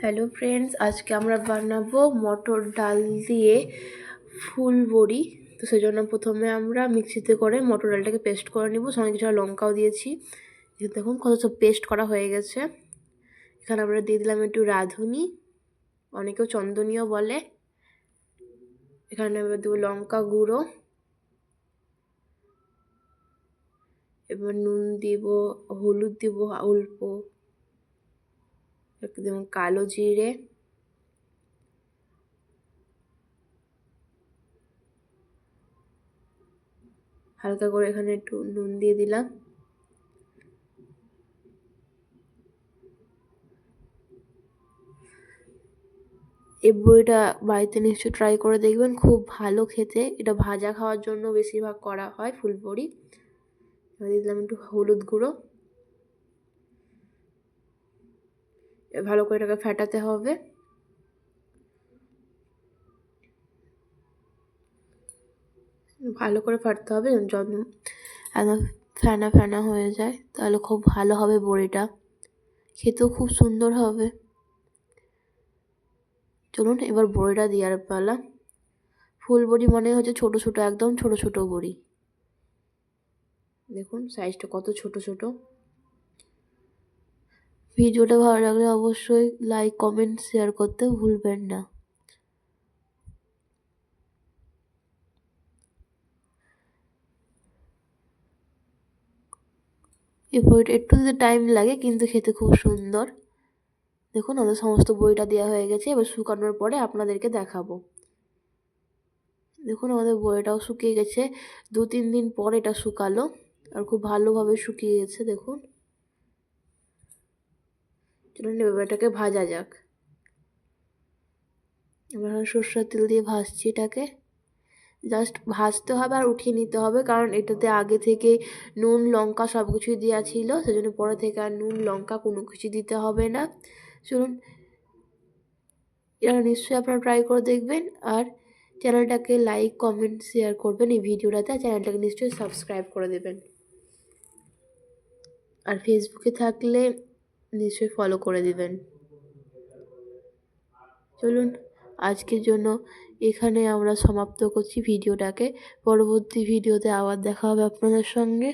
Hello friends আজকে আমরা বানাবো মটর ডাল দিয়ে ফুল বড়ি। তো সেই জন্য প্রথমে আমরা মিক্সিতে করে মটর ডালটাকে পেস্ট করে নিব। সঙ্গে কিছু লঙ্কাও দিয়েছি। দেখুন, কত সব পেস্ট করা হয়ে গেছে। এখানে আমরা দিয়ে দিলাম একটু রাঁধুনি, অনেকেও চন্দনীয় বলে। এখানে আমরা দেবো লঙ্কা গুঁড়ো। এবার নুন দিব, হলুদ দিব, অল্প। একদম কালো জিরে, হালকা করে এখানে একটু নুন দিয়ে দিলাম। এই বড়িটা বাড়িতে নিশ্চয়ই ট্রাই করে দেখবেন, খুব ভালো খেতে। এটা ভাজা খাওয়ার জন্য বেশিরভাগ করা হয় ফুলবড়ি। দিয়ে দিলাম একটু হলুদ গুঁড়ো। ভালো করে এটাকে ফেটাতে হবে। ভালো করে ফাটতে হবে যত ফেনা ফেনা হয়ে যায়। তাহলে খুব ভালো হবে বড়িটা। খেতেও খুব সুন্দর হবে। চলুন এবার বড়িটা দেওয়ার পালা। ফুল বড়ি মনে হচ্ছে ছোট ছোট, একদম ছোট ছোট বড়ি। দেখুন সাইজটা কত ছোট ছোট। ভিডিওটা ভালো লাগলে অবশ্যই লাইক কমেন্ট শেয়ার করতে ভুলবেন না। এই বইটা একটু যদি টাইম লাগে কিন্তু খেতে খুব সুন্দর। দেখুন, আমাদের সমস্ত বইটা দেওয়া হয়ে গেছে, এবার শুকানোর পরে আপনাদেরকে দেখাবো। দেখুন, আমাদের বইটাও শুকিয়ে গেছে। দু তিন দিন পর এটা শুকালো, আর খুব ভালোভাবে শুকিয়ে গেছে, দেখুন। চলুন এবার এটাকে ভাজা যাক। এবার সর্ষের তেল দিয়ে ভাজছি এটাকে। জাস্ট ভাজতে হবে আর উঠিয়ে নিতে হবে, কারণ এটাতে আগে থেকে নুন, লঙ্কা সব কিছুই দেওয়া ছিল, সেজন্য পরে থেকে আর নুন, লঙ্কা কোনো কিছু দিতে হবে না। চলুন, এরা নিশ্চয়ই আপনারা ট্রাই করে দেখবেন, আর চ্যানেলটাকে লাইক কমেন্ট শেয়ার করবেন এই ভিডিওটাতে, আর চ্যানেলটাকে নিশ্চয়ই সাবস্ক্রাইব করে দেবেন। আর ফেসবুকে থাকলে নিশ্চয়ই ফলো করে দেবেন। চলুন, আজকের জন্য এখানে আমরা সমাপ্ত করছি ভিডিওটাকে। পরবর্তী ভিডিওতে আবার দেখা হবে আপনাদের সঙ্গে।